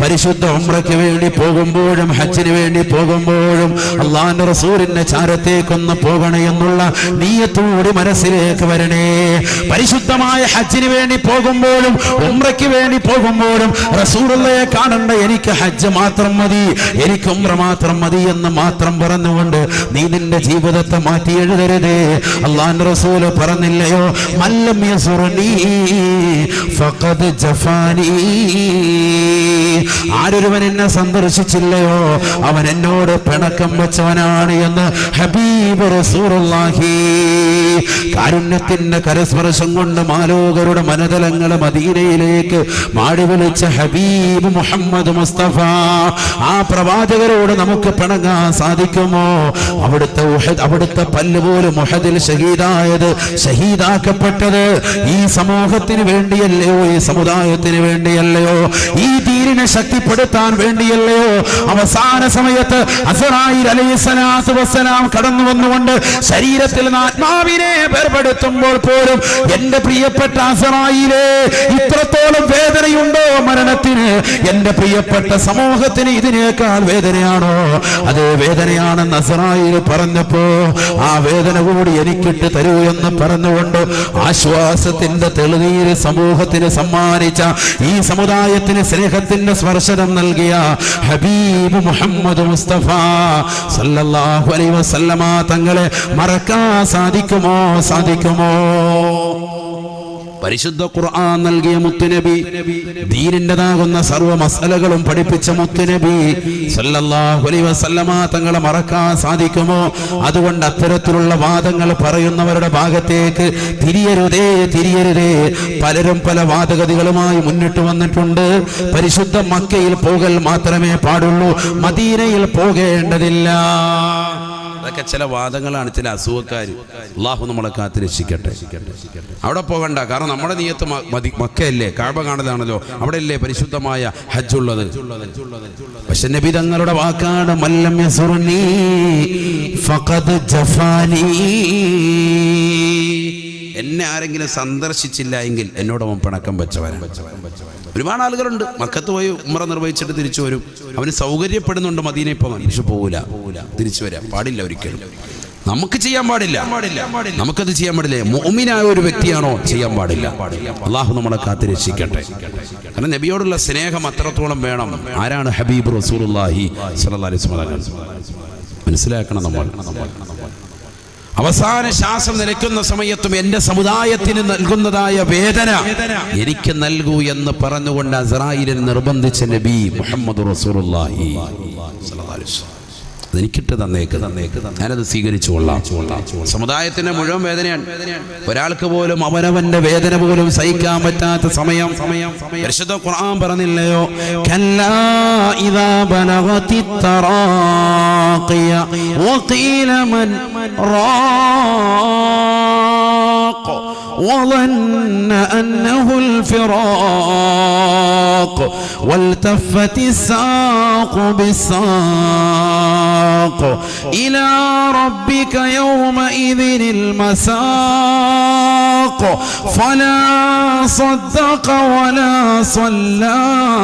പരിശുദ്ധ ഉംറയ്ക്ക് വേണ്ടി പോകുമ്പോഴും ഹജ്ജിന് വേണ്ടി പോകുമ്പോഴും അള്ളാന്റെ റസൂലിന്റെ ചാരത്തേക്കൊന്ന് പോകണേ എന്നുള്ള നീയത്തോടി മനസ്സിലേക്ക് വരണേ. പരിശുദ്ധമായ ഹജ്ജിന് വേണ്ടി പോകുമ്പോഴും ഉംറയ്ക്ക് വേണ്ടി പോകുമ്പോഴും റസൂറുള്ളയെ കാണണ്ട എനിക്ക് ഹജ്ജ് മാത്രം മതി എനിക്ക് ഉംറ മാത്രം മതി എന്ന് മാത്രം പറഞ്ഞുകൊണ്ട് നീ നിന്റെ ജീവിതത്തെ മാറ്റി എഴുതരുതേ. അള്ളാന്റെ റസൂൽ പറഞ്ഞില്ലയോ? മല്ലം ഫഖദ് ജഫാനീ. ആരൊരുവൻ എന്നെ സന്ദർശിച്ചില്ലയോ? അവൻ എന്നോട് പിണക്കം വെച്ചവനാണ് എന്ന് ഹബീബ് കാരുണ്യത്തിന്റെ കരസ്പർശം കൊണ്ട് മാലോകരുടെ മനതലങ്ങൾ മദീനയിലേക്ക് മാടി വിളിച്ച ഹബീബ് മുഹമ്മദ് മുസ്തഫ ആ പ്രവാചകരോട് നമുക്ക് പിണങ്ങാൻ സാധിക്കുമോ? അവിടുത്തെ അവിടുത്തെ പല്ല് പോലും മുഹദിൽ ഷഹീദായത് ഷഹീദാക്കപ്പെട്ടത് ഈ സമൂഹത്തിന് വേണ്ടിയല്ലയോ? ഈ സമുദായത്തിന് വേണ്ടിയല്ലയോ? ഈ ദീനിനെ ശക്തിപ്പെടുത്താൻ വേണ്ടിയല്ലയോ? അവസാന സമയത്ത് അസറായി അലൈസലാത്തു വസ്സലാം കടന്നു വന്നുകൊണ്ട് ശരീരത്തിൽ ആത്മാവിനെ വേർപെടുത്തുമ്പോൾ പോലും എന്റെ പ്രിയപ്പെട്ട അസറായിലെ ഇത്രത്തോളം വേദനയുണ്ടോ മരണത്തിന്? എന്റെ പ്രിയപ്പെട്ട സമൂഹത്തിന് ഇതിനേക്കാൾ വേദനയാണോ? അതേ വേദനയാണെന്ന് അസറായിൽ പറഞ്ഞപ്പോ ആ വേദന കൂടി എനിക്കിട്ട് തരൂ എന്ന് പറഞ്ഞുകൊണ്ട് ആശ്വാസത്തിന്റെ തെളിനീര് സമൂഹത്തിന് സമ്മാനിച്ച ഈ സമുദായത്തിന് സ്നേഹത്തിന്റെ സ്പർശനം നൽകിയ ഹബീബ് മുഹമ്മദ് മുസ്തഫ സല്ലല്ലാഹു അലൈഹി വസല്ലമ തങ്ങളെ മറക്കാൻ സാധിക്കുമോ? സാധിക്കുമോ? പരിശുദ്ധ ഖുർആൻ നൽകിയ മുത്തുനബി ദീനിന്റെതാകുന്ന സർവ മസലകളും പഠിപ്പിച്ച മുത്തുനബി സല്ലല്ലാഹു അലൈഹി വസല്ലമ തങ്ങളെ മറക്കാൻ സാധിക്കുമോ? അതുകൊണ്ട് അത്തരത്തിലുള്ള വാദങ്ങൾ പറയുന്നവരുടെ ഭാഗത്തേക്ക് തിരിയരുതേ തിരിയരുതേ. പലരും പല വാദഗതികളുമായി മുന്നിട്ട് വന്നിട്ടുണ്ട്. പരിശുദ്ധ മക്കയിൽ പോകൽ മാത്രമേ പാടുള്ളൂ. മദീനയിൽ പോകേണ്ടതില്ല. അതൊക്കെ ചില വാദങ്ങളാണ് ചില അസുഖക്കാർ അള്ളാഹു നമ്മളെ കാത്ത് രക്ഷിക്കട്ടെ. അവിടെ പോകണ്ട. കാരണം നമ്മുടെ നീയത്ത് മക്കയല്ലേ? കാഴ്ച കാണലാണല്ലോ അവിടെ അല്ലേ പരിശുദ്ധമായ ഹജ്ജ് ഉള്ളത് പക്ഷെ നബി തങ്ങളുടെ വാക്കാണ് മല്ലം ഫഖദ് ജഫാനി. എന്നെ ആരെങ്കിലും സന്ദർശിച്ചില്ല എങ്കിൽ എന്നോട് അവൻ പിണക്കം വെച്ചവൻ ഒരുപാട് ആളുകളുണ്ട്. മക്കത്ത് പോയി ഉമ്ര നിർവഹിച്ചിട്ട് തിരിച്ചു വരും. അവന് സൗകര്യപ്പെടുന്നുണ്ട് മദീനെ ഇപ്പൊ പക്ഷെ പോവില്ല തിരിച്ചു വരാം പാടില്ല ഒരിക്കലും. നമുക്ക് ചെയ്യാൻ പാടില്ല. നമുക്കത് ചെയ്യാൻ പാടില്ല. മോമിനായ ഒരു വ്യക്തിയാണോ? ചെയ്യാൻ പാടില്ല. അള്ളാഹു നമ്മളെ കാത്തി രക്ഷിക്കട്ടെ. കാരണം നബിയോടുള്ള സ്നേഹം അത്രത്തോളം വേണം. ആരാണ് ഹബീബ് സ്വല്ലല്ലാഹി അലൈഹി മനസ്സിലാക്കണം നമ്മൾ. അവസാന ശ്വാസം നിലയ്ക്കുന്ന സമയത്തും എന്റെ സമുദായത്തിന് നൽകുന്നതായ വേദന എനിക്ക് നൽകൂ എന്ന് പറഞ്ഞുകൊണ്ട് അസറായിലിന് നിർബന്ധിച്ച നബി മുഹമ്മദ് വസല്ലം. അതെനിക്കിട്ട് തന്നേക്ക്. തന്നേക്ക് ഞാനത് സ്വീകരിച്ചു കൊള്ളാം. സമുദായത്തിന്റെ മുഴുവൻ വേദനയാണ്. ഒരാൾക്ക് പോലും അവനവന്റെ വേദന പോലും സഹിക്കാൻ പറ്റാത്ത സമയം. സമയം പരിശുദ്ധ ഖുർആൻ പറഞ്ഞില്ലയോ? ഇദാ ബലഗതി وظن أنه الفراق والتفت الساق بالساق. إلى ربك يومئذ المساق. فلا صدق ولا صلى.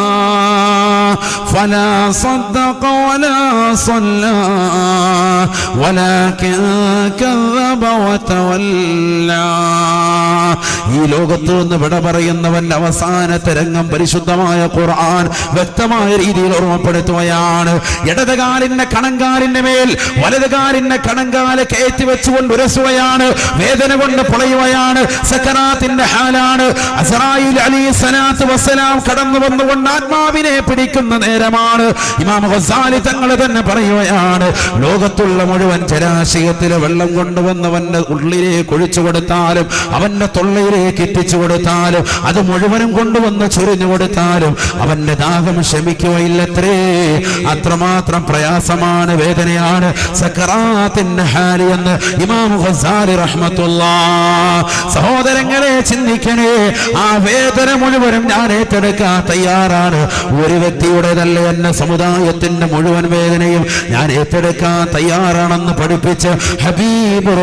فلا صدق ولا صلى ولكن كذب وتولى ഈ ലോകത്ത് നിന്ന് വിട പറയുന്നവന്റെ അവസാനത്തെ രംഗം പരിശുദ്ധമായ ഖുർആൻ വ്യക്തമായ രീതിയിൽ ഓർമ്മപ്പെടുത്തുകയാണ് ഇടതുകാലിന്റെ കണങ്കാലിന്റെ മേൽ വലതുകാലിന്റെ കണങ്കാല് കയറ്റി വെച്ചുകൊണ്ട് ഉരസുകയാണ് വേദന കൊണ്ട് പൊളയുകയാണ് സക്കറാത്തിന്റെ ഹാലാണ് അസറായിൽ അലി സലാത്ത് വസ്സലാം കടന്നു വന്നുകൊണ്ട് ആത്മാവിനെ പിടിക്കുന്ന നേരമാണ് ഇമാം ഗസാലി തങ്ങൾ തന്നെ പറയുകയാണ് ലോകത്തുള്ള മുഴുവൻ ജലാശയത്തിലെ വെള്ളം കൊണ്ടുവന്നവന്റെ ഉള്ളിലേക്ക് ഒഴിച്ചു കൊടുത്താലും അവന്റെ തൊള്ളയിലേക്ക് എത്തിച്ചു കൊടുത്താലും അത് മുഴുവനും കൊണ്ടുവന്ന് ചൊരിഞ്ഞു കൊടുത്താലും അവന്റെ ദാഹം ശമിക്കുകയില്ലത്രേ. അത്രമാത്രം പ്രയാസമാണ് വേദനയാണ്. സക്കറാത്തിന്റെ ഹാലി എന്ന് ഇമാം ഗസാലി റഹ്മത്തുള്ള. സഹോദരങ്ങളെ ചിന്തിക്കണേ ആ വേദന മുഴുവനും ഞാൻ ഏറ്റെടുക്കാൻ തയ്യാറാണ്. ഒരു വ്യക്തിയുടേതല്ല എന്നെ സമുദായത്തിന്റെ മുഴുവൻ വേദനയും ഞാൻ ഏറ്റെടുക്കാൻ തയ്യാറാണെന്ന് പഠിപ്പിച്ച് ഹബീബ്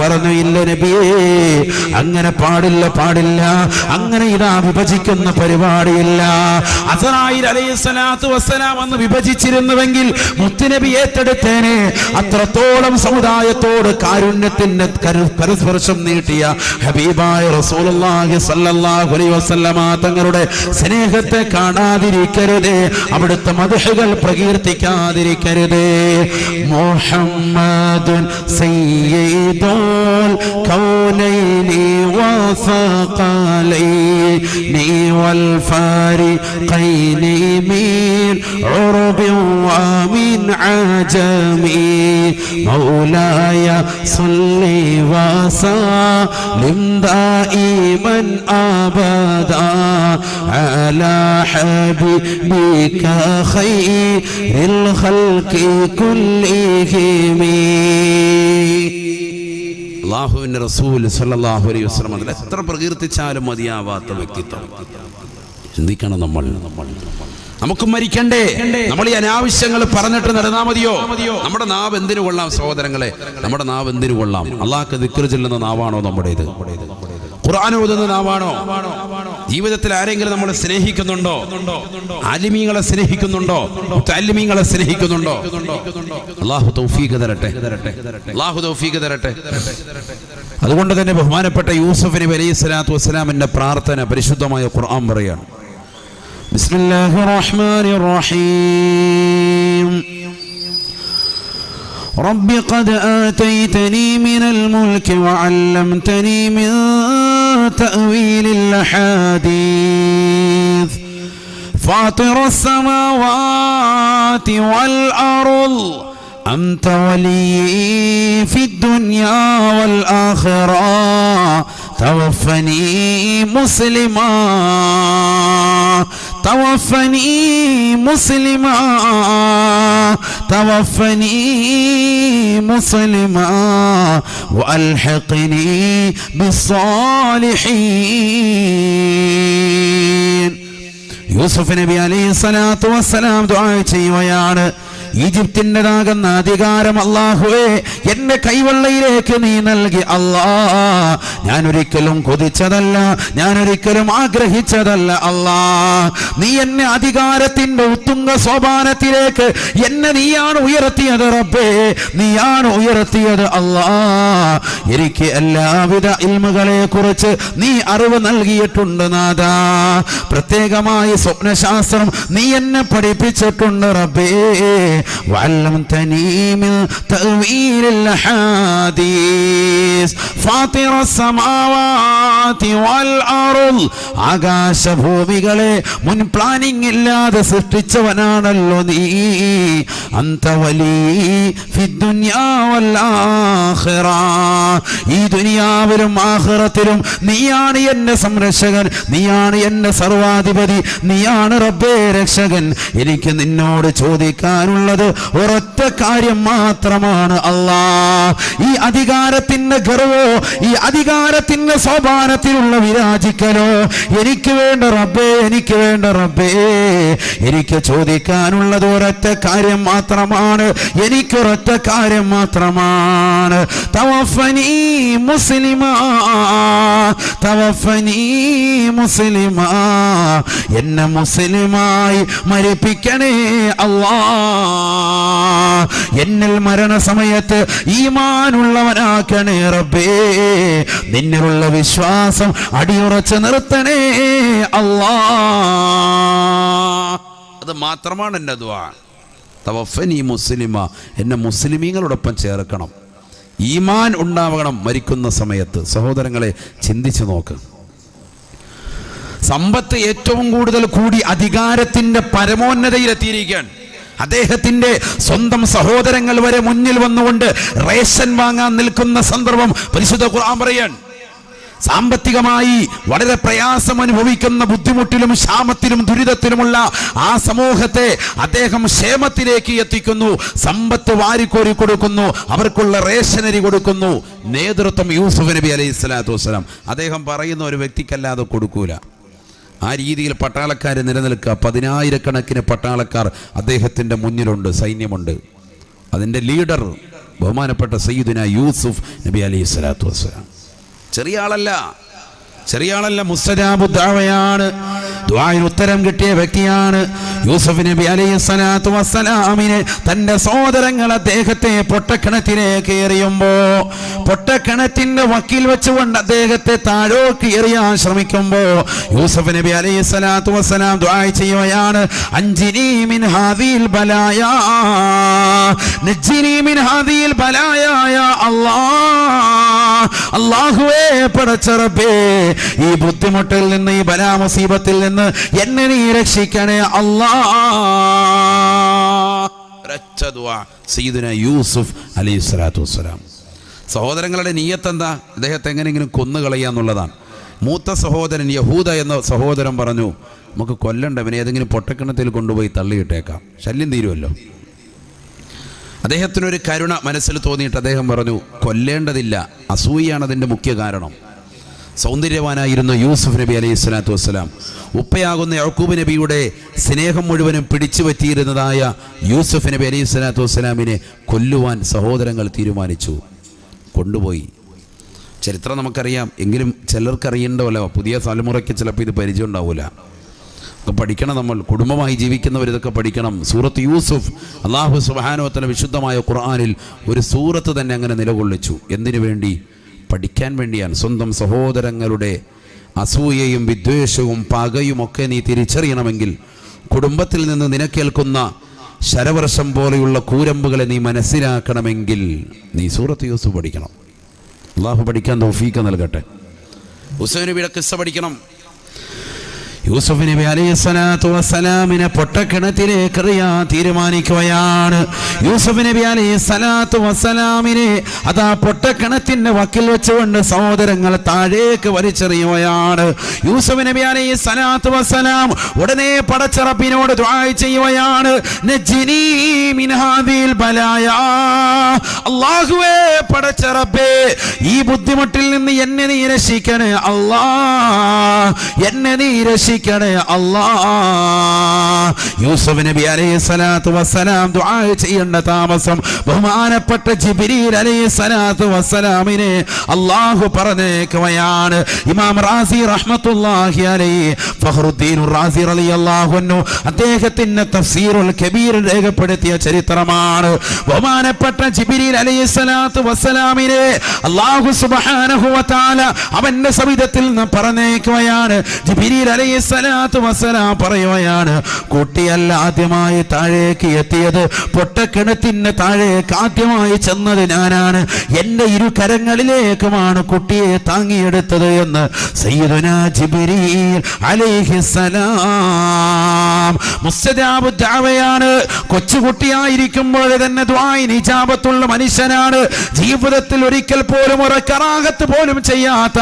പറഞ്ഞു ഇല്ല നബിയേ അങ്ങനെ പാടില്ല പാടില്ല. അങ്ങനെ ഇതാ വിഭജിക്കുന്ന പരിപാടിയില്ല. അസറായിൽ അലൈഹി വസ്സലാം അന്ന് വിഭജിച്ചിരുന്നുവെങ്കിൽ മുത്തുനബി ഏറ്റെടുത്തേനെ. അത്രത്തോളം സമുദായത്തോട് കാരുണ്യത്തിന്റെ പരസ്പർശം നീട്ടിയ ഹബീബായ റസൂലുള്ളാഹി സല്ലല്ലാഹു അലൈഹി വസല്ലമ തങ്ങളുടെ സ്നേഹത്തെ കാണാതിരിക്കരുതേ അവിടുത്തെ മധുഹകൾ പ്രകീർത്തിക്കാതിരിക്കരുതേ മുഹമ്മദുൻ സയ്യിദുൽ കൗനൈനി വസഖലൈനി വൽ ഫാരിഖൈനി മിൻ ഉറബിൻ വമിൻ അജമി مولاي صل وسلم دائما ابدا على حبيبك خير الخلق كلهم അള്ളാഹുവിന്റെ റസൂൽ സല്ലല്ലാഹു അലൈഹി വസല്ലം അതിൽ എത്ര പ്രകീർത്തിച്ചാലും മതിയാവാത്ത വ്യക്തിത്വം ചിന്തിക്കണം നമ്മൾ നമുക്ക് മരിക്കണ്ടേ നമ്മൾ ഈ അനാവശ്യങ്ങൾ പറഞ്ഞിട്ട് നടന്നാ മതിയോ നമ്മുടെ നാവ് എന്തിനു കൊള്ളാം സഹോദരങ്ങളെ നമ്മുടെ നാവ് എന്തിനു കൊള്ളാം അള്ളാഹ്ക്ക് ദിക്റ് ചെല്ലുന്ന നാവാണോ നമ്മുടേത് ഖുർആൻ ഓതുന്ന നാവാണോ ജീവിതത്തിൽ ആരെങ്കിലും നമ്മൾ സ്നേഹിക്കുന്നുണ്ടോ? അലിമീങ്ങളെ സ്നേഹിക്കുന്നുണ്ടോ? അലിമീങ്ങളെ സ്നേഹിക്കുന്നുണ്ടോ? അള്ളാഹു തൗഫീഖ് തരട്ടെ. അള്ളാഹു തൗഫീഖ് തരട്ടെ. അതുകൊണ്ട് തന്നെ ബഹുമാനപ്പെട്ട യൂസഫ് നബി അലൈഹി സ്വലാത്തു വസ്സലാമിന്റെ പ്രാർത്ഥന പരിശുദ്ധമായ ഖുർആൻ പറയുകയാണ്. ബിസ്മില്ലാഹിർ റഹ്മാനിർ റഹീം. رب قد آتيتني من الملك وعلمتني من تأويل الأحاديث. فاطر السماوات والأرض أنت ولي في الدنيا والآخرة. توفني مسلما توفني مسلما. توفني مسلما وألحقني بالصالحين. يوسف النبي عليه الصلاة والسلام دعائتي ويا رب. ഈജിപ്തിന്റെതാകുന്ന അധികാരം അള്ളാഹുവേ എന്റെ കൈവെള്ളയിലേക്ക് നീ നൽകി അല്ലാ ഞാൻ ഒരിക്കലും കൊതിച്ചതല്ല ഞാൻ ഒരിക്കലും ആഗ്രഹിച്ചതല്ല അല്ലാ നീ എന്നെ അധികാരത്തിന്റെ ഉത്തുംഗ സോപാനത്തിലേക്ക് എന്നെ നീയാണ് ഉയർത്തിയത് റബ്ബേ നീയാണ് ഉയർത്തിയത് അല്ലാ എനിക്ക് എല്ലാവിധ ഇൽമുകളെ കുറിച്ച് നീ അറിവ് നൽകിയിട്ടുണ്ട് നാദാ പ്രത്യേകമായി സ്വപ്നശാസ്ത്രം നീ എന്നെ പഠിപ്പിച്ചിട്ടുണ്ട് റബ്ബേ. وعلمتني من تأويل الأحاديث فاطر السماوات والأرض ആകാശഭൂമികളെ മുൻ പ്ലാനിംഗ് ഇല്ലാതെ സൃഷ്ടിച്ചവനാണല്ലോ നീ അന്ത വലി ഈ ദുനിയാവിലും ആഖിറത്തിലും നീയാണ് എന്റെ സംരക്ഷകൻ നീയാണ് എന്റെ സർവാധിപതി നീയാണ് റബ്ബേ രക്ഷകൻ എനിക്ക് നിന്നോട് ചോദിക്കാനുള്ളത് ഒരൊറ്റ കാര്യം മാത്രമാണ് അല്ലാ. ഈ അധികാരത്തിന്റെ ഗർവോ ഈ അധികാരത്തിന്റെ സോപാനത്തിലുള്ള വിരാജിക്കലോ എനിക്ക് വേണ്ട റബ്ബേ എനിക്ക് വേണ്ട റബ്ബേ. എനിക്ക് ചോദിക്കാനുള്ളത് ഒരൊറ്റ കാര്യം മാത്രമാണ് എനിക്ക് ഒരൊറ്റ കാര്യം മാത്രമാണ്. തവഫനി എന്നെ മുസ്ലിമായി മരിപ്പിക്കണേ അല്ലാ. എന്നിൽ മരണസമയത്ത് ഈമാനുള്ളവനാക്കണേ റബ്ബേ. നിന്നിലുള്ള വിശ്വാസം അടിയുറച്ച് നിർത്തണേ അള്ളാ അത് മാത്രമാണ് എന്റെ ദ്വാ തവഫനി മുസ്ലിമ. എന്നെ മുസ്ലിമീങ്ങളോടൊപ്പം ചേർക്കണം. ഈമാൻ ഉണ്ടാവണം മരിക്കുന്ന സമയത്ത്. സഹോദരങ്ങളെ ചിന്തിച്ചു നോക്ക്. സമ്പത്ത് ഏറ്റവും കൂടുതൽ കൂടി അധികാരത്തിന്റെ പരമോന്നതയിലെത്തിയിരിക്കുകയാണ്. അദ്ദേഹത്തിന്റെ സ്വന്തം സഹോദരങ്ങൾ വരെ മുന്നിൽ വന്നുകൊണ്ട് റേഷൻ വാങ്ങാൻ നിൽക്കുന്ന സന്ദർഭം പരിശുദ്ധ ഖുർആൻ പറയാൻ സാമ്പത്തികമായി വളരെ പ്രയാസം അനുഭവിക്കുന്ന ബുദ്ധിമുട്ടിലും ക്ഷാമത്തിലും ദുരിതത്തിലുമുള്ള ആ സമൂഹത്തെ അദ്ദേഹം ക്ഷേമത്തിലേക്ക് എത്തിക്കുന്നു. സമ്പത്ത് വാരിക്കോരി കൊടുക്കുന്നു. അവർക്കുള്ള റേഷനരി കൊടുക്കുന്നു. നേതൃത്വം യൂസുഫ് നബി അലൈഹി സ്വലാത്തു വസ്സലാം. അദ്ദേഹം പറയുന്ന ഒരു വ്യക്തിക്കല്ലാതെ കൊടുക്കൂല. ആ രീതിയിൽ പട്ടാളക്കാർ നിലനിൽക്കുക. പതിനായിരക്കണക്കിന് പട്ടാളക്കാർ അദ്ദേഹത്തിന്റെ മുന്നിലുണ്ട് സൈന്യമുണ്ട്. അതിന്റെ ലീഡർ ബഹുമാനപ്പെട്ട സയ്യിദിന യൂസുഫ് നബി അലൈഹി സ്വലാത്തു വസ്സലാം. ചെറിയ ആളല്ല. ചെറിയ ആളല്ല മുസ്തജാബുദ്ദാവയാണ് ദ്വായിൽ ഉത്തരം കിട്ടിയ വ്യക്തിയാണ്. യൂസഫ് നബി അലൈഹി സ്വലാത്തു വസ്സലാമിനെ തന്റെ സഹോദരങ്ങൾ അദ്ദേഹത്തെ പൊട്ടക്കിണറ്റിലേക്ക് എറിയുമ്പോ പൊട്ടക്കിണറ്റിന്റെ വക്കിൽ വെച്ചുകൊണ്ട് അദ്ദേഹത്തെ താഴോക്ക് എറിയാൻ ശ്രമിക്കുമ്പോ യൂസഫ് നബി അലൈഹി സ്വലാത്തു വസ്സലാം ദ്വായ ചെയ്യുകയാണ്. അഞ്ചിനി മിൻ ഹാദിൽ ബലായ നജ്ജിനി മിൻ ഹാദിൽ ബലായ അല്ലാഹുവേ പടച്ചറബേ ഈ ബുദ്ധിമുട്ടിൽ നിന്ന് ഈ ബലാമുസീബത്തിൽ നിന്ന് എന്നെ നീ രക്ഷിക്കണേ അല്ലാ. യൂസുഫ് അലൈഹി സ്വലാത്തു വസ്സലാം. സഹോദരങ്ങളുടെ നീയത്തെന്താ? ഇദ്ദേഹത്തെ എങ്ങനെയെങ്കിലും കൊന്നുകളയുക എന്നുള്ളതാണ്. മൂത്ത സഹോദരൻ യഹൂദ എന്ന സഹോദരൻ പറഞ്ഞു നമുക്ക് കൊല്ലണ്ട ഇവനെ ഏതെങ്കിലും പൊട്ടക്കിണത്തിൽ കൊണ്ടുപോയി തള്ളിയിട്ടേക്കാം. ശല്യം തീരുമല്ലോ അദ്ദേഹത്തിനൊരു കരുണ മനസ്സിൽ തോന്നിയിട്ട് അദ്ദേഹം പറഞ്ഞു കൊല്ലേണ്ടതില്ല അസൂയാണ് അതിന്റെ മുഖ്യ കാരണം. സൗന്ദര്യവാനായിരുന്ന യൂസുഫ് നബി അലൈഹി സ്വലാത്തു വസ്സലാം. ഉപ്പയാകുന്ന യഹൂബ് നബിയുടെ സ്നേഹം മുഴുവനും പിടിച്ചു പറ്റിയിരുന്നതായ യൂസുഫ് നബി അലൈഹി സ്വലാത്തു വസ്സലാമിനെ കൊല്ലുവാൻ സഹോദരങ്ങൾ തീരുമാനിച്ചു. കൊണ്ടുപോയി. ചരിത്രം നമുക്കറിയാം. എങ്കിലും ചിലർക്കറിയണ്ടല്ലോ പുതിയ തലമുറയ്ക്ക് ചിലപ്പോൾ ഇത് പരിചയം ഉണ്ടാവില്ല പഠിക്കണം നമ്മൾ. കുടുംബമായി ജീവിക്കുന്നവർ ഇതൊക്കെ പഠിക്കണം. സൂറത്ത് യൂസുഫ് അള്ളാഹു സുബാനോത്തല വിശുദ്ധമായ ഖുർആാനിൽ ഒരു സൂറത്ത് തന്നെ അങ്ങനെ നിലകൊള്ളിച്ചു. എന്തിനു വേണ്ടി? പഠിക്കാൻ വേണ്ടിയാണ്. സ്വന്തം സഹോദരങ്ങളുടെ അസൂയയും വിദ്വേഷവും പകയും ഒക്കെ നീ തിരിച്ചറിയണമെങ്കിൽ കുടുംബത്തിൽ നിന്ന് നിനക്കേൽക്കുന്ന ശരവർഷം പോലെയുള്ള കൂരമ്പുകളെ നീ മനസ്സിലാക്കണമെങ്കിൽ നീ സൂറത്ത് യൂസുഫ് പഠിക്കണം. അള്ളാഹു പഠിക്കാൻ തോഫീക്ക നൽകട്ടെ. ഹുസൈൻ നബിയുടെ കിസ്സ പഠിക്കണം. യൂസുഫ് നബി അലൈഹി സ്വലാത്തു വസ്സലാമിനെ പൊട്ടക്കിണറ്റിലേക്ക് എറിയാൻ തീരുമാനിക്കുകയാണ്. യൂസുഫ് നബി അലൈഹി സ്വലാത്തു വസ്സലാമിനെ അതാ പൊട്ടക്കിണറ്റിന്റെ വക്കിൽ വെച്ചുകൊണ്ട് സഹോദരങ്ങൾ താഴേക്ക് വലിച്ചെറിയുകയാണ്. യൂസുഫ് നബി അലൈഹി സ്വലാത്തു വസ്സലാം ഉടനെ പടച്ചറപ്പിനോട് ദുആ ചെയ്യുകയാണ്. അല്ലാഹുവേ പടച്ചറപ്പേ ഈ ബുദ്ധിമുട്ടിൽ നിന്ന് എന്നെ നീ രക്ഷിക്കണേ. അല്ലാ എന്നെ നീ രക്ഷിക്കണേ. അല്ലാ. യൂസഫ് നബി അലൈഹി സ്വലാത്തു വസ്സലാം ദുആ ചെയ്യേണ്ട താമസം ബഹുമാനപ്പെട്ട ജിബ്രീൽ അലൈഹി സ്വലാത്തു വസ്സലാമിനെ അല്ലാഹു പറഞ്ഞേക്കുകയാണ് ഇമാം റാസി റഹ്മത്തുള്ളാഹി അലൈഹി ഫഖറുദ്ദീൻ റാസി റളിയല്ലാഹു അൻഹു അദ്ദേഹത്തിന്റെ തഫ്സീറുൽ കബീർ രേഖപ്പെടുത്തിയ ചരിത്രമാണ്. ബഹുമാനപ്പെട്ട ജിബ്രീൽ അലൈഹി സ്വലാത്തു വസ്സലാമിനെ അല്ലാഹു സുബ്ഹാനഹു വ തആല അവന്റെ സവിധത്തിൽ നിന്ന് പറഞ്ഞേക്കുകയാണ് ജിബ്രീൽ അലൈഹി സ്വലാത്തു വസ്സലാം പറയുകയാണ് കുട്ടിയല്ല ആദ്യമായി താഴേക്ക് എത്തിയത്. പൊട്ടക്കിണറ്റിന് താഴേക്ക് ആദ്യമായി ചെന്നത് ഞാനാണ്. എന്റെ ഇരു കരങ്ങളിലേക്കുമാണ് കുട്ടിയെ താങ്ങിയെടുത്തത് എന്ന് ദഅവയാണ് കൊച്ചുകുട്ടിയായിരിക്കുമ്പോൾ തന്നെ ദ്വായി നിജാബത്തുള്ള മനുഷ്യനാണ്. ജീവിതത്തിൽ ഒരിക്കൽ പോലും ഒരു പോലും ചെയ്യാത്ത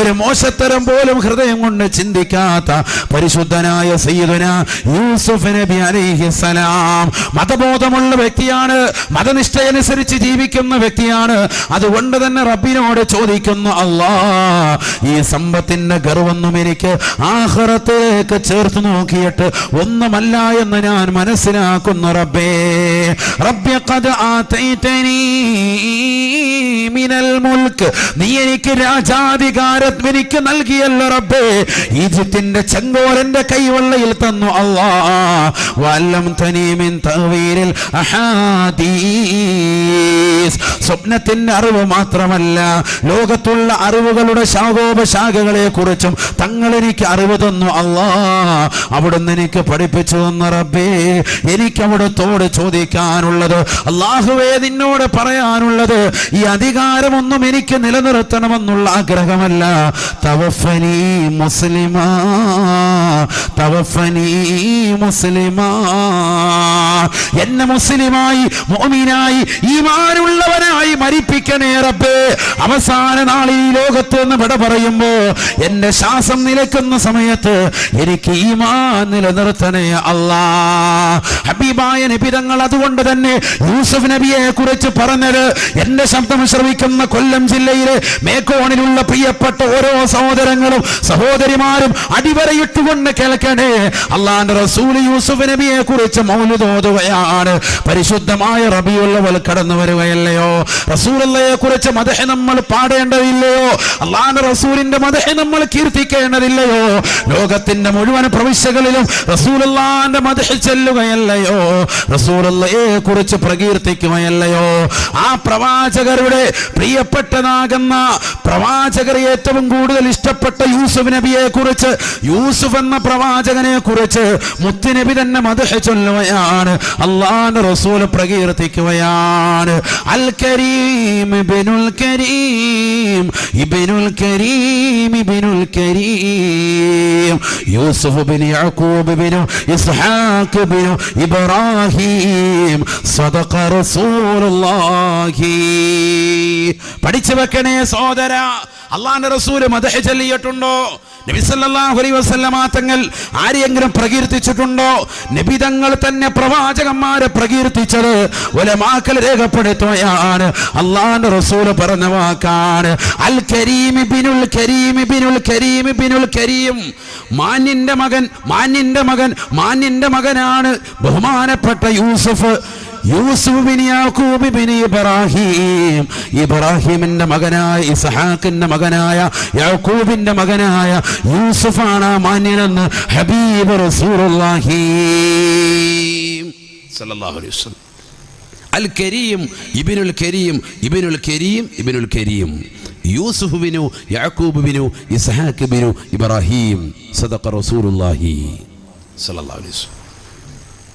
ഒരു മോശത്തരം പോലും ഹൃദയം കൊണ്ട് ചിന്തിക്കാത്ത പരിശുദ്ധനായ സയ്യിദുന യൂസുഫ് നബി അലൈഹി സലാം മതബോധമുള്ള വ്യക്തിയാണ്. മതനിഷ്ഠയനുസരിച്ച് ജീവിക്കുന്ന വ്യക്തിയാണ്. അതുകൊണ്ട് തന്നെ റബ്ബിനോട് ചോദിക്കുന്നു അല്ലാ ഈ സമ്പത്തിന്റെ ഗർവൊന്നും എനിക്ക് ആഹ്റത്തിലേക്ക് ചേർത്ത് നോക്കിയിട്ട് ഒന്നുമല്ല എന്ന് ഞാൻ മനസ്സിലാക്കുന്നു റബ്ബേ. റബ്ബെ കഥ മിനൽ മുൽക്ക്. നീ എനിക്ക് രാജാധികാരം എനിക്ക് നൽകിയല്ലോ റബ്ബേ. ഈജിപ്തിന്റെ ചെങ്കോരന്റെ കൈവെള്ളയിൽ തന്നു വല്ലം തനീമിൻ സ്വപ്നത്തിന്റെ അറിവ് മാത്രമല്ല ലോകത്തുള്ള അറിവുകളുടെ ശാഖോപശാഖകളെ കുറിച്ചും തങ്ങൾ എനിക്ക് അറിവ് തന്നു അള്ളാ. അവിടുന്ന് എനിക്ക് പഠിപ്പിച്ചു തന്ന റബ്ബേ. എനിക്ക് അവിടത്തോട് ചോദിക്കാനുള്ളത് അള്ളാഹുവേ നിന്നോട് പറയാനുള്ളത് ഈ അധികാരമൊന്നും എനിക്ക് നിലനിർത്തണമെന്നുള്ള ആഗ്രഹമല്ല. തവഫനി മുസ്ലിമാ. തവഫനി മുസ്ലിമാ. എന്നെ മുസ്ലിമായി മോമിനായി ഈമാനുള്ളവനായി മരിപ്പിക്കണേ റബ്ബേ. അവസാന നാളിൽ ലോകത്ത് എന്ന് വിട പറയുമ്പോ എന്റെ ശ്വാസം നിലക്കുന്ന സമയത്ത് എനിക്ക് ഈമാൻ നിലനിർത്തണേ അല്ലാ. ഹബീബായ നബിതങ്ങൾ അതുകൊണ്ട് തന്നെ യൂസഫ് നബിയെ കുറിച്ച് പറഞ്ഞത് എന്റെ ശബ്ദം ശ്രവിക്കുന്ന കൊല്ലം ജില്ലയിലെ മേക്കോണിലുള്ള പ്രിയപ്പെട്ട ഓരോ സഹോദരങ്ങളും സഹോദരിമാരും അടിവരയിട്ടുകൊണ്ട് കേൾക്കണേ. അള്ളാന്റെ റസൂൽ യൂസുഫ് നബിയെ കുറിച്ച് മൗലുതോതുകയാണ്. പരിശുദ്ധമായ റബിയുള്ളവൾ കടന്നു വരികയല്ലയോ? റസൂലയെ കുറിച്ച് മതഹ നമ്മൾ പാടേണ്ടതില്ലയോ? അള്ളാന്റെ റസൂലിന്റെ മതഹ നമ്മൾ കീർത്തിക്കേണ്ടതില്ലയോ? ലോകത്തിന്റെ മുഴുവൻ പ്രവിശ്യകളിലും റസൂലല്ലാന്റെ മതഹ ചെല്ലുകയല്ലയോ? റസൂലയെ കുറിച്ച് പ്രകീർത്തിക്കുകയല്ലയോ? ആ പ്രവാചകരുടെ പ്രിയപ്പെട്ടതാകുന്ന പ്രവാചകർ ഏറ്റവും കൂടുതൽ ഇഷ്ടപ്പെട്ട യൂസുഫ് നബിയെ കുറിച്ച് യൂസുഫ് എന്ന പ്രവാചകനെ കുറിച്ച് മുത്തുനബി തന്നെ മധുഹ ചൊല്ലുകയാണ്. അള്ളാന്റെ റസൂൽ പ്രകീർത്തിക്കുകയാണ്. അൽ കരീം ഇബിനുൽ കരീം ഇബ്നുൽ കരീം ഇബ്നുൽ കരീം. യൂസുഫ് ബിൻ യാക്കൂബ് ബിൻ ഇസ്ഹാഖ് ബിൻ ഇബ്രാഹിം. സദഖ റസൂലുള്ളാഹി. പഠിച്ചു വെക്കണേ സോദര അള്ളാന്റെ റസൂൽ മധുഹ ചൊല്ലിയിട്ടുണ്ടോ? തങ്ങൾ ആരെയെങ്കിലും പ്രകീർത്തിച്ചിട്ടുണ്ടോ? നബി തങ്ങൾ തന്നെ പ്രവാചകന്മാരെ പ്രകീർത്തിച്ചത് ഒലമാക്കൽ രേഖപ്പെടുത്തുകയാണ്. അള്ളാന്റെ റസൂൽ പറഞ്ഞ വാക്കാണ്. അൽ കരീം ബിനുൽ കരീം ബിനുൽ കരീം ബിനുൽ കരീം. മാന്യന്റെ മകൻ മാന്യന്റെ മകൻ മാന്യന്റെ മകനാണ് ബഹുമാനപ്പെട്ട യൂസുഫ്. യൂസുഫ് ബിൻ യാക്കൂബ് ഇബ്രാഹിം. ഇബ്രാഹിമിന്റെ മകനായ ഇസഹാക്കിന്റെ മകനായ യാക്കൂബിന്റെ മകനായ യൂസുഫാണ് മാന്യനെന്ന് ഹബീബ് റസൂലുള്ളാഹി അലൈഹി വസല്ലം. അൽ കരീം ഇബിനുൽ കരീം ഇബിനുൽ കരീം ഇബിനുൽ കരീം. യൂസുഫ് ബിനു യാക്കൂബ് ബിനു ഇസ്ഹാഖ് ബിനു ഇബ്രാഹിം. സദഖ റസൂലുള്ളാഹി അലൈഹി വസല്ലം.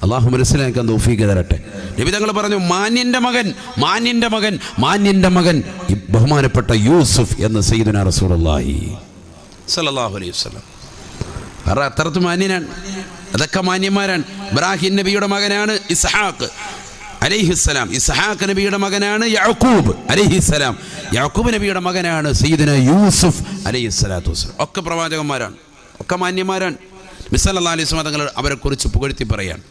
അള്ളാഹു മനസ്സിലാക്കാൻ തോഫീക്ക് തരട്ടെ. നബി തങ്ങൾ പറഞ്ഞു മാന്യന്റെ മകൻ മാന്യന്റെ മകൻ മാന്യന്റെ മകൻ. ബഹുമാനപ്പെട്ട യൂസുഫ് എന്ന് സയ്യിദുന റസൂലുള്ളാഹി സലാഹു അലൈഹി വസല്ലം. വേറെ അത്രത്ത് മാന്യനാണ്. അതൊക്കെ മാന്യന്മാരാണ്. ഇബ്രാഹിം നബിയുടെ മകനാണ് ഇസ്ഹാഖ് അലൈഹിസ്സലാം ഇസ്ഹാഖ് നബിയുടെ മകനാണ് യാക്കൂബ് അലൈഹിസ്സലാം യാക്കൂബ് നബിയുടെ മകനാണ് സയ്യിദുന യൂസുഫ് അലൈഹിസ്സലാത്തു വസ്ലം ഒക്കെ പ്രവാചകന്മാരാണ്. ഒക്കെ മാന്യന്മാരാണ്. മിസ്സലാ അലൈഹി സ്വലം തങ്ങൾ അവരെക്കുറിച്ച് പുകഴ്ത്തി പറയാൻ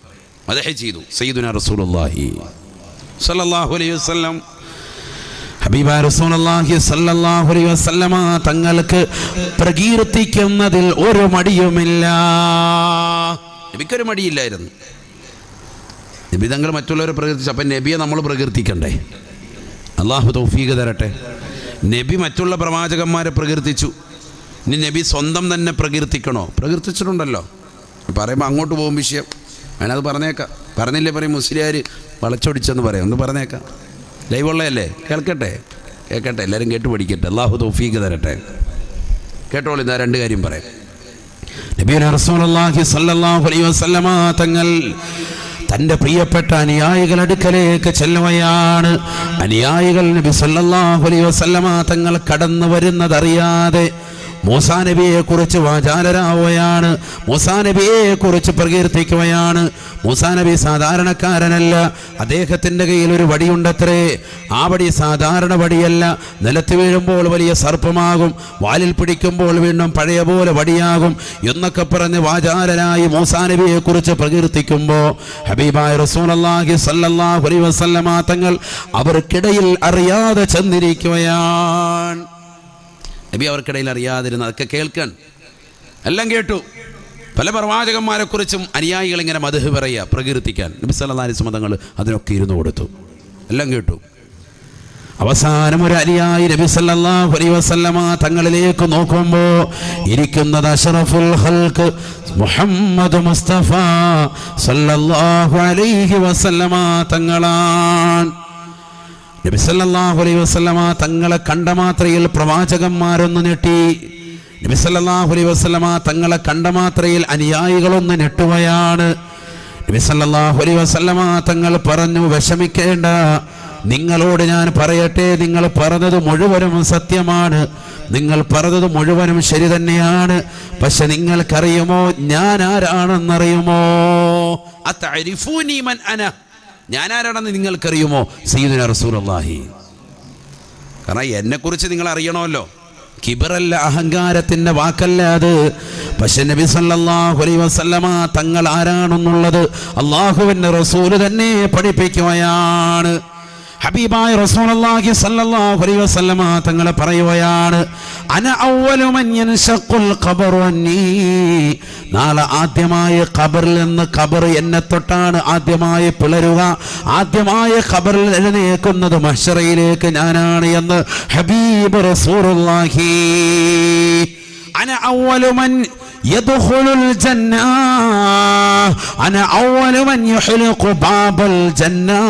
മദഹ ചെയ്തു. സയ്യിദുന റസൂലുള്ളാഹി സല്ലല്ലാഹു അലൈഹി വസല്ലം. ഹബീബ റസൂലുള്ളാഹി സല്ലല്ലാഹു അലൈഹി വസല്ലമ തങ്ങൾക്ക് പ്രകീർത്തിക്കുന്നതിൽ ഒരു മടിയുമില്ല. നബിക്കൊരു മടിയില്ലായിരുന്നു. നബി തങ്ങൾ മറ്റുള്ളവരെ പ്രകീർത്തിച്ചു. അപ്പം നബിയെ നമ്മൾ പ്രകീർത്തിക്കണ്ടേ? അള്ളാഹു തൗഫീഖ് തരട്ടെ. നബി മറ്റുള്ള പ്രവാചകന്മാരെ പ്രകീർത്തിച്ചു. ഇനി നബി സ്വന്തം തന്നെ പ്രകീർത്തിക്കണോ? പ്രകീർത്തിച്ചിട്ടുണ്ടല്ലോ. പറയുമ്പോൾ അങ്ങോട്ട് പോകും വിഷയം. അതിനത് പറഞ്ഞേക്കാം. പറഞ്ഞില്ലേ പറയും മുസ്ലിയാർ വളച്ചൊടിച്ചെന്ന് പറയാം. ഒന്ന് പറഞ്ഞേക്കാം. ലൈവ് ഉള്ളതല്ലേ? കേൾക്കട്ടെ? കേൾക്കട്ടെ. എല്ലാവരും കേട്ട് പഠിക്കട്ടെ. അള്ളാഹു തൗഫീഖ് തരട്ടെ. കേട്ടോളൂ ഇതാ രണ്ട് കാര്യം പറയാം. നബിയുന റസൂലുള്ളാഹി അലൈഹി വസല്ലമ തങ്ങൾ തന്റെ പ്രിയപ്പെട്ട അനുയായികൾ അടുക്കലേക്ക് ചെല്ലുകയാണ്. അനുയായികൾ നബി സല്ലല്ലാഹു അലൈഹി വസല്ലമ തങ്ങൾ കടന്നു വരുന്നതറിയാതെ മൂസാ നബിയെ കുറിച്ച് വാചാലരാവുകയാണ്. മൂസാ നബിയെ കുറിച്ച് പ്രകീർത്തിക്കുകയാണ്. മൂസാ നബി സാധാരണക്കാരനല്ല. അദ്ദേഹത്തിന്റെ കയ്യിൽ ഒരു വടിയുണ്ടത്രേ. ആ വടി സാധാരണ വടിയല്ല. നിലത്ത് വീഴുമ്പോൾ വലിയ സർപ്പമാകും. വാലിൽ പിടിക്കുമ്പോൾ വീണ്ടും പഴയ പോലെ വടിയാകും എന്നൊക്കെ പറഞ്ഞ് വാചാലരായി മൂസാ നബിയെ കുറിച്ച് പ്രകീർത്തിക്കുമ്പോൾ ഹബീബായ റസൂലി സല്ലല്ലാഹു അലൈഹി വസല്ലമ തങ്ങൾ അവർക്കിടയിൽ അറിയാതെ ചെന്നിരിക്കുകയാണ്. നബി അവർക്കിടയിൽ അറിയാതിരുന്ന അതൊക്കെ കേൾക്കാൻ. എല്ലാം കേട്ടു. പല പ്രവാചകന്മാരെക്കുറിച്ചും അനുയായികൾ ഇങ്ങനെ മധു പറയുക പ്രകീർത്തിക്കാൻ. നബി അലൈഹി വസല്ലം തങ്ങൾ അതിനൊക്കെ ഇരുന്ന് കൊടുത്തു. എല്ലാം കേട്ടു. അവസാനം ഒരു അലിയായി നബി സല്ലല്ലാഹു അലൈഹി വസല്ലമ തങ്ങളിലേക്ക് നോക്കുമ്പോൾ ഇരിക്കുന്നത് അഷറഫുൽ ഹൽക്ക് മുഹമ്മദ് മുസ്തഫ സല്ലല്ലാഹു അലൈഹി വസല്ലമ തങ്ങളാണ്. നബി സല്ലല്ലാഹു അലൈഹി വസല്ലമ തങ്ങളെ കണ്ട മാത്രയിൽ പ്രവാചകന്മാരൊന്ന് ഞെട്ടി. നബി സല്ലല്ലാഹു അലൈഹി വസല്ലമ തങ്ങളെ കണ്ട മാത്രയിൽ അനുയായികളൊന്ന് ഞെട്ടുകയാണ്. നബി സല്ലല്ലാഹു അലൈഹി വസല്ലമ തങ്ങൾ പറഞ്ഞു വിഷമിക്കേണ്ട. നിങ്ങളോട് ഞാൻ പറയട്ടെ. നിങ്ങൾ പറഞ്ഞത് മുഴുവനും സത്യമാണ്. നിങ്ങൾ പറഞ്ഞത് മുഴുവനും ശരി തന്നെയാണ്. പക്ഷെ നിങ്ങൾക്കറിയുമോ? ഞാൻ ആരാണെന്നറിയുമോ? അന. ഞാൻ ആരാണെന്ന് നിങ്ങൾക്കറിയുമോ? സയ്യിദുന റസൂലുള്ളാഹി. കാരണം എന്നെക്കുറിച്ച് നിങ്ങൾ അറിയണമല്ലോ കിബറല്ല അഹങ്കാരത്തിന്റെ വാക്കല്ല അത്. പക്ഷെ നബി സല്ലല്ലാഹു അലൈഹി വസല്ലമ തങ്ങൾ ആരാണെന്നുള്ളത് അള്ളാഹുവിന്റെ റസൂൽ തന്നെ പഠിപ്പിക്കുകയാണ്. ഹബീബായ റസൂലുള്ളാഹി സ്വല്ലല്ലാഹു അലൈഹി വസല്ലമ തങ്ങളെ പറയുകയാണ് അന നാളെ ആദ്യമായി ഖബറിൽ നിന്ന് ഖബർ എന്നെ തൊട്ടാണ് ആദ്യമായി പിളരുക. ആദ്യമായ ഖബറിൽ എഴുന്നേക്കുന്നത് മഹ്ശറിലേക്ക് ഞാനാണ് എന്ന് ഹബീബ് റസൂലുള്ളാഹി. അന അവ്വലു മൻ يدخل الجنة أنا أول من يحلق باب الجنة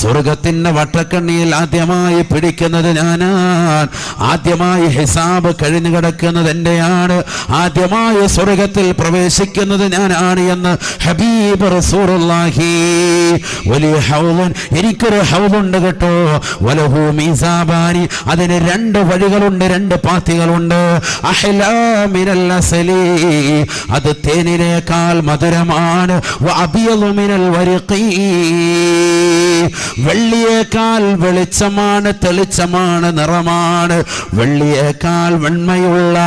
സ്വർഗത്തിന്റെ വട്ടക്കണ്ണിയിൽ ആദ്യമായി പിടിക്കുന്നത് ഞാനാണ് ആദ്യമായി ഹിസാബ് കഴിഞ്ഞു കിടക്കുന്നത് എന്റെയാണ് ആദ്യമായി സ്വർഗത്തിൽ പ്രവേശിക്കുന്നത് ഞാനാണ് എന്ന് ഹബീബ് റസൂറുല്ലാഹി വലിയ ഹൗലൻ എനിക്കൊരു ഹൗലുണ്ട് കേട്ടോ വലഹു മീസാബാനി അതിന് രണ്ട് വഴികളുണ്ട് രണ്ട് പാത്തികളുണ്ട് അഹ്ലാ മിനൽ അസലി. അത് തേനിനേക്കാൾ മധുരമാണ്. മിനൽ വരിഖി. വെള്ളിയേക്കാൾ വെളിച്ചമാണ് തെളിച്ചമാണ് നിറമാണ്. വെള്ളിയേക്കാൾ വെണ്മയുള്ള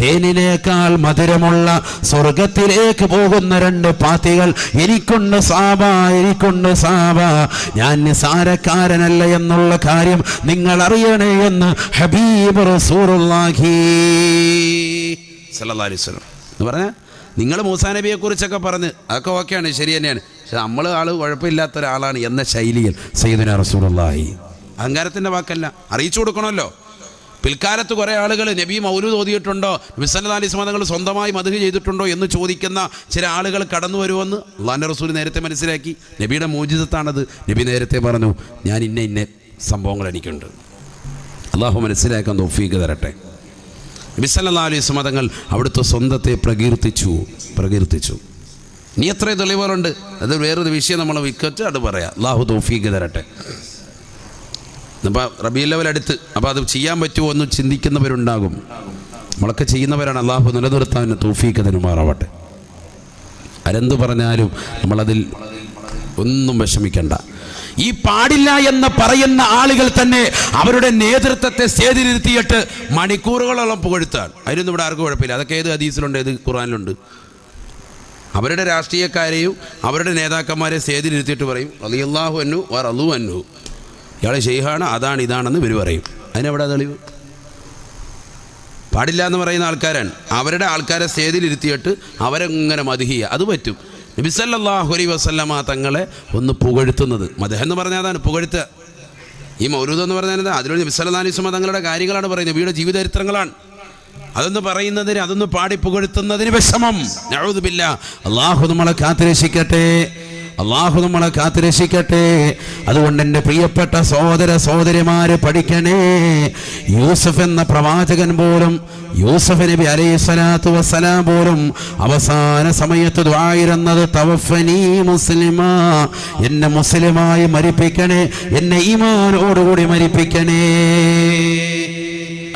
തേനിനേക്കാൾ മധുരമുള്ള സ്വർഗത്തിലേക്ക് പോകുന്ന രണ്ട് പാത്തികൾ എനിക്കുണ്ട് സാബ എനിക്കുണ്ട് സാബ. ഞാൻ നിസാരക്കാരനല്ല എന്നുള്ള കാര്യം നിങ്ങൾ അറിയണേ എന്ന് ഹബീബ് റസൂറുല്ലാഹി സല്ലല്ലാഹു അലൈഹി വസല്ലം. എന്ന് പറഞ്ഞാൽ നിങ്ങൾ മൂസാ നബിയെക്കുറിച്ചൊക്കെ പറഞ്ഞ് അതൊക്കെ ഓക്കെയാണ് ശരി തന്നെയാണ്. പക്ഷെ നമ്മൾ ആൾ കുഴപ്പമില്ലാത്ത ഒരാളാണ് എന്ന ശൈലിയിൽ സയ്യിദുന റസൂലുള്ളാഹി. അഹങ്കാരത്തിന്റെ വാക്കല്ല അറിയിച്ചു കൊടുക്കണമല്ലോ. പിൽക്കാലത്ത് കുറേ ആളുകൾ നബി മൗലൂദ് ഓതിയിട്ടുണ്ടോ വിസന്നദ് അലി സ്മതങ്ങൾ സ്വന്തമായി മധു ചെയ്തിട്ടുണ്ടോ എന്ന് ചോദിക്കുന്ന ചില ആളുകൾ കടന്നു വരുമെന്ന് അള്ളാന്റെ റസൂൽ നേരത്തെ മനസ്സിലാക്കി. നബിയുടെ മോചിതത്താണത്. നബി നേരത്തെ പറഞ്ഞു ഞാൻ ഇന്ന ഇന്ന സംഭവങ്ങൾ എനിക്കുണ്ട്. അള്ളാഹു മനസ്സിലാക്കാൻ തോഫീക്ക് തരട്ടെ. നബിസല്ലാ അലൈഹി അവിടുത്തെ സ്വന്തത്തെ പ്രകീർത്തിച്ചു പ്രകീർത്തിച്ചു. നീ എത്ര തെളിവുകളുണ്ട്. അത് വേറൊരു വിഷയം നമ്മൾ വിക്കറ്റ് അത് പറയാം. അള്ളാഹു തോഫീക്ക് തരട്ടെ. അപ്പോൾ റബീ ലെവൽ അടുത്ത് അപ്പോൾ അത് ചെയ്യാൻ പറ്റുമോ എന്ന് ചിന്തിക്കുന്നവരുണ്ടാകും. നമ്മളൊക്കെ ചെയ്യുന്നവരാണ്. അള്ളാഹു നിലനിർത്താൻ തോഫീക്ക് തരുമാറാവട്ടെ. ആരെന്ത് പറഞ്ഞാലും നമ്മളതിൽ ഒന്നും വിഷമിക്കണ്ട. ഈ പാടില്ല എന്ന് പറയുന്ന ആളുകൾ തന്നെ അവരുടെ നേതൃത്വത്തെ സേതിരുത്തിയിട്ട് മണിക്കൂറുകളോളം പുകഴ്ത്താൻ. അതിനൊന്നും ഇവിടെ ആർക്കും കുഴപ്പമില്ല. അതൊക്കെ ഏത് ഹദീസിലുണ്ട് ഏത് ഖുറാനിലുണ്ട് അവരുടെ രാഷ്ട്രീയക്കാരെയും അവരുടെ നേതാക്കന്മാരെ സ്റ്റേജിലിരുത്തിയിട്ട് പറയും അലിയല്ലാഹു അന്നു വർ അലു അന്നു ഇയാൾ ഷെയ്ഹാണ് അതാണ് ഇതാണെന്ന് ഇവർ പറയും. അതിനെവിടെ തെളിവ്? പാടില്ല എന്ന് പറയുന്ന ആൾക്കാരാണ്. അവരുടെ ആൾക്കാരെ സേതിലിരുത്തിയിട്ട് അവരെങ്ങനെ മതിഹിയ അത് പറ്റും. നബിസല്ലാഹു അലൈ വസല്ലമ തങ്ങളെ ഒന്ന് പുകഴ്ത്തുന്നത്. മദഹം എന്ന് പറഞ്ഞാൽ അതാണ് പുകഴ്ത്തുക. ഈ മൗരൂദം എന്ന് പറഞ്ഞാൽ എന്താ? അതിലൂടെ നബിസല്ലാസ്മ തങ്ങളുടെ കാര്യങ്ങളാണ് പറയുന്നത്. നബിയുടെ ജീവചരിത്രങ്ങളാണ് അതൊന്ന് പറയുന്നതിന് അതൊന്ന് പാടി പുകഴ്ത്തുന്നതിന് വിഷമം. നഴുതുമില്ല അള്ളാഹു നമ്മളെ കാത്തുരക്ഷിക്കട്ടെ. അള്ളാഹു നമ്മളെ കാത്തുരക്ഷിക്കട്ടെ. അതുകൊണ്ട് എന്റെ പ്രിയപ്പെട്ട സഹോദര സഹോദരിമാര് പഠിക്കണേ. യൂസഫ് എന്ന പ്രവാചകൻ പോലും യൂസഫ് നബി അലൈഹി സ്വലാത്തു വസ്സലാം പോലും അവസാന സമയത്ത് ദ്വായിരുന്നത് എന്നെ മുസ്ലിമായി മരിപ്പിക്കണേ എന്നെ ഈമാനോടുകൂടി മരിപ്പിക്കണേ.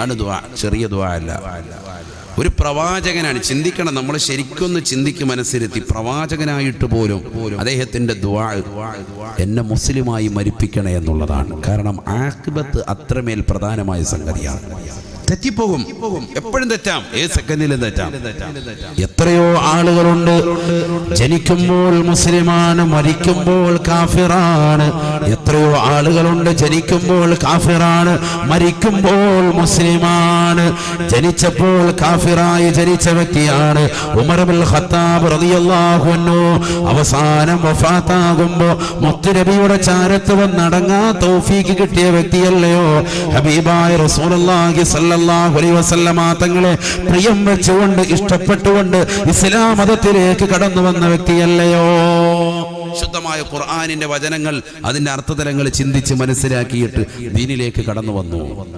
ആണ് ദ്വാ ചെറിയ ദ്വാ അല്ല. ഒരു പ്രവാചകനാണ്. ചിന്തിക്കണം നമ്മൾ ശരിക്കൊന്ന് ചിന്തിക്ക് മനസ്സിലെത്തി പ്രവാചകനായിട്ട് പോലും അദ്ദേഹത്തിന്റെ ദ്വാ എന്നെ മുസ്ലിമായി മരിപ്പിക്കണേ എന്നുള്ളതാണ്. കാരണം ആക്ബത്ത് അത്രമേൽ പ്രധാനമായ സംഗതിയാണ്. തെറ്റിപ്പോകും. എപ്പോഴും തെറ്റാം. ഏത് സെക്കൻഡിലും തെറ്റാം. എത്രയോ ആളുകളുണ്ട് ജനിക്കുമ്പോൾ മുസ്ലിമാണ് മരിക്കുമ്പോൾ കാഫിറാണ്. എത്രയോ ആളുകളുണ്ട് ജനിക്കുമ്പോൾ കാഫിറാണ് മരിക്കുമ്പോൾ മുസ്ലിമാണ്. ജനിച്ചപ്പോൾ കാഫിറായി ജനിച്ച വ്യക്തിയാണ് ഉമർബുൽ ഖത്താബ് അവസാനം വഫാത്താകുമ്പോ മുത്തുനബിയുടെ ചാരത്ത് വന്നടങ്ങാ തൗഫീക്ക് കിട്ടിയ വ്യക്തിയല്ലയോ? ഹബീബായ റസൂലുള്ളാഹി തങ്ങളെ പ്രിയം വെച്ചുകൊണ്ട് ഇഷ്ടപ്പെട്ടുകൊണ്ട് ഇസ്ലാം മതത്തിലേക്ക് കടന്നു വന്ന വ്യക്തിയല്ലയോ? ശുദ്ധമായ ഖുർആാനിന്റെ വചനങ്ങൾ അതിന്റെ അർത്ഥതലങ്ങൾ ചിന്തിച്ച് മനസ്സിലാക്കിയിട്ട് ദീനിലേക്ക് കടന്നു വന്നു.